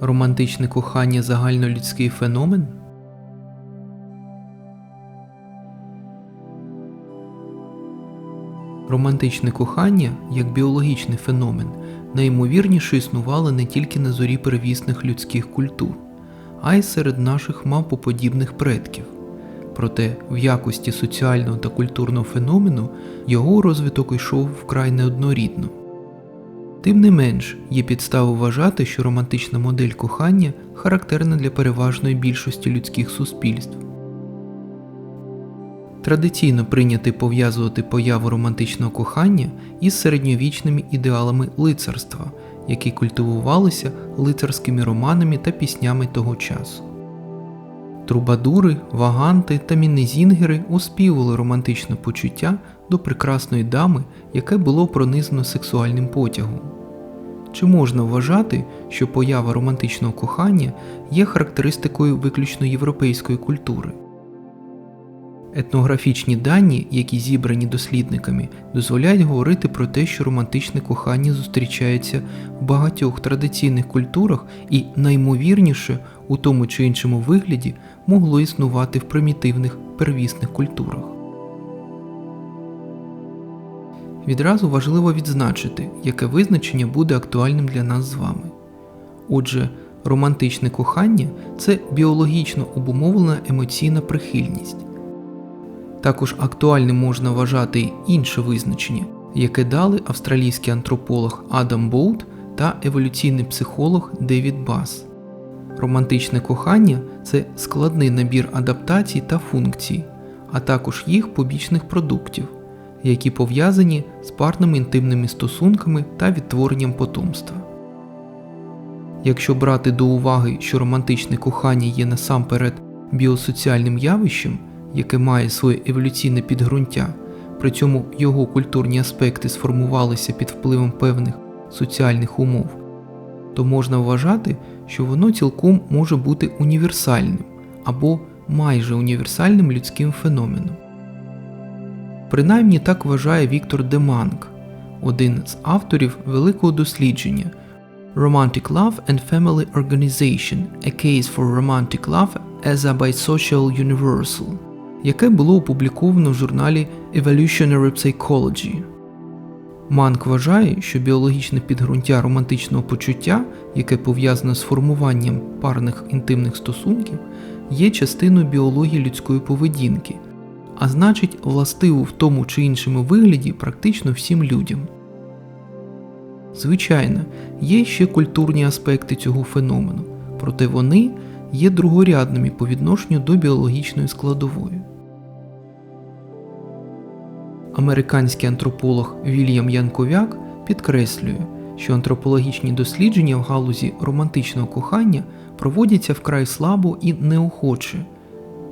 Романтичне кохання загальнолюдський феномен? Романтичне кохання, як біологічний феномен, найімовірніше існувало не тільки на зорі первісних людських культур, а й серед наших мавпоподібних предків. Проте в якості соціального та культурного феномену його розвиток йшов вкрай неоднорідно. Тим не менш, є підстави вважати, що романтична модель кохання характерна для переважної більшості людських суспільств. Традиційно прийнято пов'язувати появу романтичного кохання із середньовічними ідеалами лицарства, які культивувалися лицарськими романами та піснями того часу. Трубадури, ваганти та мінезінгери оспівували романтичне почуття до прекрасної дами, яке було пронизано сексуальним потягом. Чи можна вважати, що поява романтичного кохання є характеристикою виключно європейської культури? Етнографічні дані, які зібрані дослідниками, дозволяють говорити про те, що романтичне кохання зустрічається в багатьох традиційних культурах і наймовірніше у тому чи іншому вигляді могло існувати в примітивних первісних культурах. Відразу важливо відзначити, яке визначення буде актуальним для нас з вами. Отже, романтичне кохання це біологічно обумовлена емоційна прихильність. Також актуальним можна вважати й інше визначення, яке дали австралійський антрополог Адам Боут та еволюційний психолог Девід Бас. Романтичне кохання це складний набір адаптацій та функцій, а також їх побічних продуктів, які пов'язані з парними інтимними стосунками та відтворенням потомства. Якщо брати до уваги, що романтичне кохання є насамперед біосоціальним явищем, яке має своє еволюційне підґрунтя, при цьому його культурні аспекти сформувалися під впливом певних соціальних умов, то можна вважати, що воно цілком може бути універсальним або майже універсальним людським феноменом. Принаймні так вважає Віктор Деманк, один з авторів великого дослідження Romantic Love and Family Organization – A Case for Romantic Love as a Bisocial Universal, яке було опубліковано в журналі Evolutionary Psychology. Манк вважає, що біологічне підґрунтя романтичного почуття, яке пов'язане з формуванням парних інтимних стосунків, є частиною біології людської поведінки, а значить, властиву в тому чи іншому вигляді практично всім людям. Звичайно, є ще культурні аспекти цього феномену, проте вони є другорядними по відношенню до біологічної складової. Американський антрополог Вільям Янковяк підкреслює, що антропологічні дослідження в галузі романтичного кохання проводяться вкрай слабо і неохоче.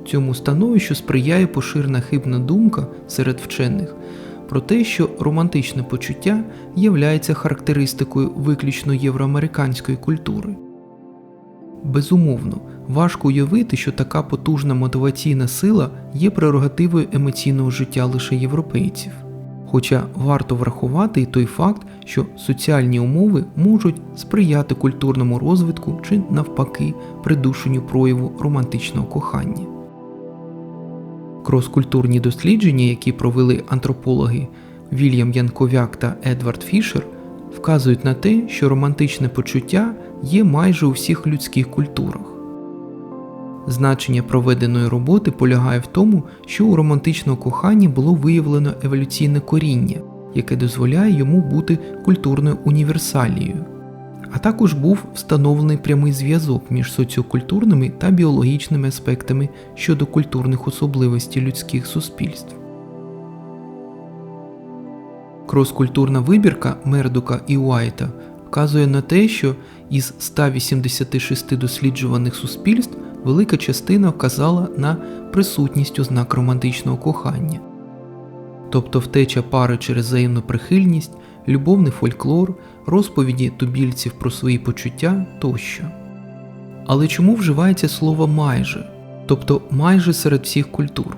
Цьому становищу сприяє поширена хибна думка серед вчених про те, що романтичне почуття являється характеристикою виключно євроамериканської культури. Безумовно, важко уявити, що така потужна мотиваційна сила є прерогативою емоційного життя лише європейців. Хоча варто врахувати і той факт, що соціальні умови можуть сприяти культурному розвитку чи, навпаки, придушенню прояву романтичного кохання. Кроскультурні дослідження, які провели антропологи Вільям Янковяк та Едвард Фішер, вказують на те, що романтичне почуття є майже у всіх людських культурах. Значення проведеної роботи полягає в тому, що у романтичного кохання було виявлено еволюційне коріння, яке дозволяє йому бути культурною універсалією, а також був встановлений прямий зв'язок між соціокультурними та біологічними аспектами щодо культурних особливостей людських суспільств. Кроскультурна вибірка Мердока і Уайта вказує на те, що із 186 досліджуваних суспільств велика частина вказала на присутність ознак романтичного кохання, тобто втеча пари через взаємну прихильність, любовний фольклор, розповіді тубільців про свої почуття тощо. Але чому вживається слово майже, тобто майже серед всіх культур?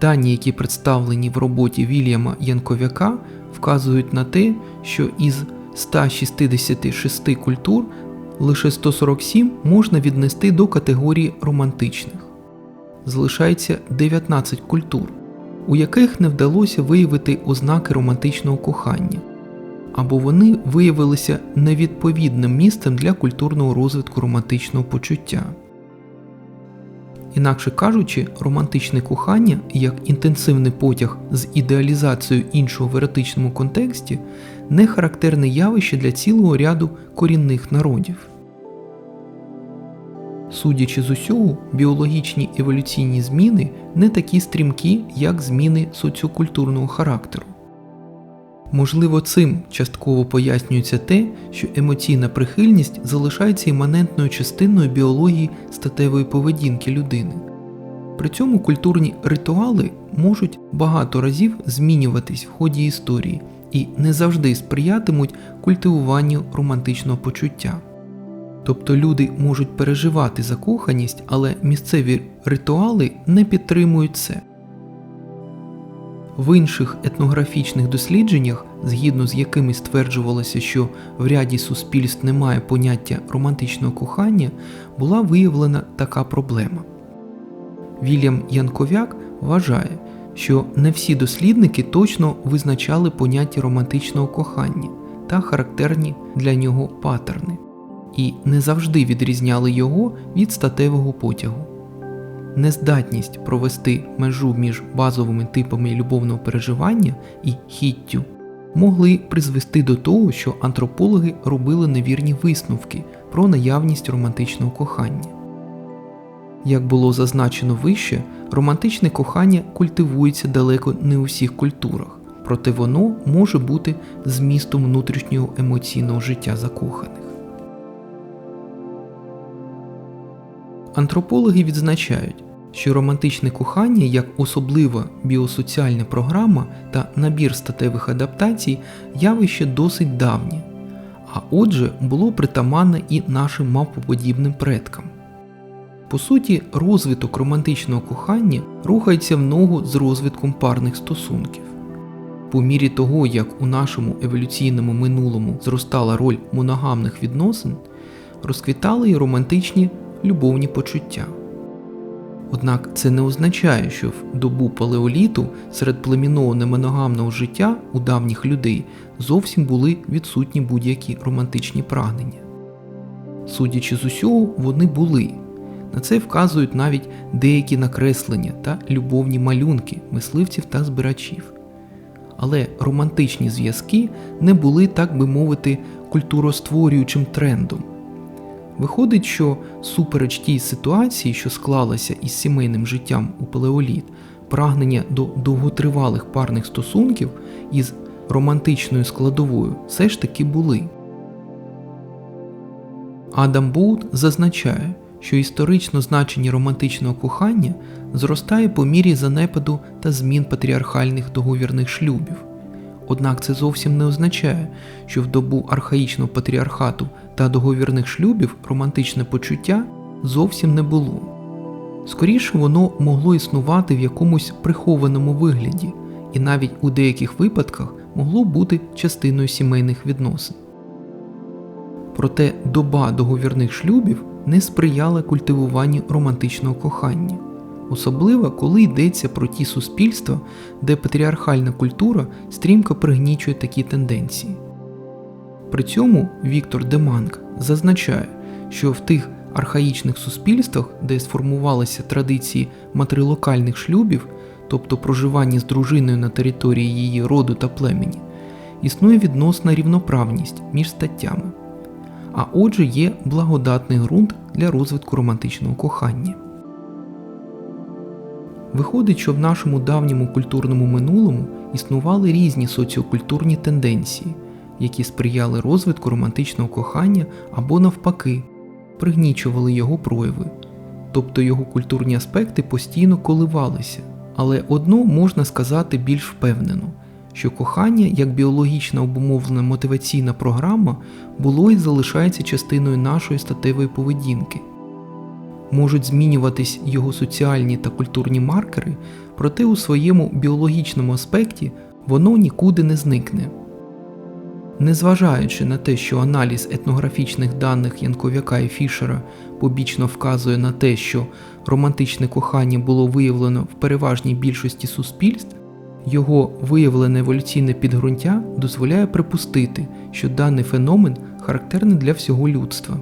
Дані, які представлені в роботі Вільяма Янковяка, вказують на те, що із 166 культур лише 147 можна віднести до категорії романтичних. Залишається 19 культур, у яких не вдалося виявити ознаки романтичного кохання, або вони виявилися невідповідним місцем для культурного розвитку романтичного почуття. Інакше кажучи, романтичне кохання як інтенсивний потяг з ідеалізацією іншого в еротичному контексті не характерне явище для цілого ряду корінних народів. Судячи з усього, біологічні еволюційні зміни не такі стрімкі, як зміни соціокультурного характеру. Можливо, цим частково пояснюється те, що емоційна прихильність залишається іманентною частиною біології статевої поведінки людини. При цьому культурні ритуали можуть багато разів змінюватись в ході історії і не завжди сприятимуть культивуванню романтичного почуття. Тобто люди можуть переживати закоханість, але місцеві ритуали не підтримують це. В інших етнографічних дослідженнях, згідно з якими стверджувалося, що в ряді суспільств немає поняття романтичного кохання, була виявлена така проблема. Вільям Янковяк вважає, що не всі дослідники точно визначали поняття романтичного кохання та характерні для нього паттерни, і не завжди відрізняли його від статевого потягу. Нездатність провести межу між базовими типами любовного переживання і хіттю могли призвести до того, що антропологи робили невірні висновки про наявність романтичного кохання. Як було зазначено вище, романтичне кохання культивується далеко не у всіх культурах, проте воно може бути змістом внутрішнього емоційного життя закоханих. Антропологи відзначають, що романтичне кохання як особлива біосоціальна програма та набір статевих адаптацій явище досить давнє, а отже було притаманне і нашим мавпоподібним предкам. По суті, розвиток романтичного кохання рухається в ногу з розвитком парних стосунків. По мірі того, як у нашому еволюційному минулому зростала роль моногамних відносин, розквітали й романтичні любовні почуття. Однак це не означає, що в добу палеоліту серед племінного немоногамного життя у давніх людей зовсім були відсутні будь-які романтичні прагнення. Судячи з усього, вони були. На це вказують навіть деякі накреслення та любовні малюнки мисливців та збирачів. Але романтичні зв'язки не були, так би мовити, культуростворюючим трендом. Виходить, що супереч тій ситуації, що склалася із сімейним життям у палеоліт, прагнення до довготривалих парних стосунків із романтичною складовою все ж таки були. Адам Боут зазначає, що історично значення романтичного кохання зростає по мірі занепаду та змін патріархальних договірних шлюбів. Однак це зовсім не означає, що в добу архаїчного патріархату та договірних шлюбів романтичне почуття зовсім не було. Скоріше воно могло існувати в якомусь прихованому вигляді, і навіть у деяких випадках могло бути частиною сімейних відносин. Проте доба договірних шлюбів не сприяла культивуванню романтичного кохання особливо коли йдеться про ті суспільства, де патріархальна культура стрімко пригнічує такі тенденції. При цьому Віктор Деманк зазначає, що в тих архаїчних суспільствах, де сформувалися традиції матрилокальних шлюбів, тобто проживання з дружиною на території її роду та племені, існує відносна рівноправність між статтями, а отже є благодатний ґрунт для розвитку романтичного кохання. Виходить, що в нашому давньому культурному минулому існували різні соціокультурні тенденції, які сприяли розвитку романтичного кохання або, навпаки, пригнічували його прояви, тобто його культурні аспекти постійно коливалися. Але одно можна сказати більш впевнено, що кохання як біологічна обумовлена мотиваційна програма було і залишається частиною нашої статевої поведінки можуть змінюватись його соціальні та культурні маркери, проте у своєму біологічному аспекті воно нікуди не зникне. Незважаючи на те, що аналіз етнографічних даних Янковяка і Фішера побічно вказує на те, що романтичне кохання було виявлено в переважній більшості суспільств, його виявлене еволюційне підґрунтя дозволяє припустити, що даний феномен характерний для всього людства.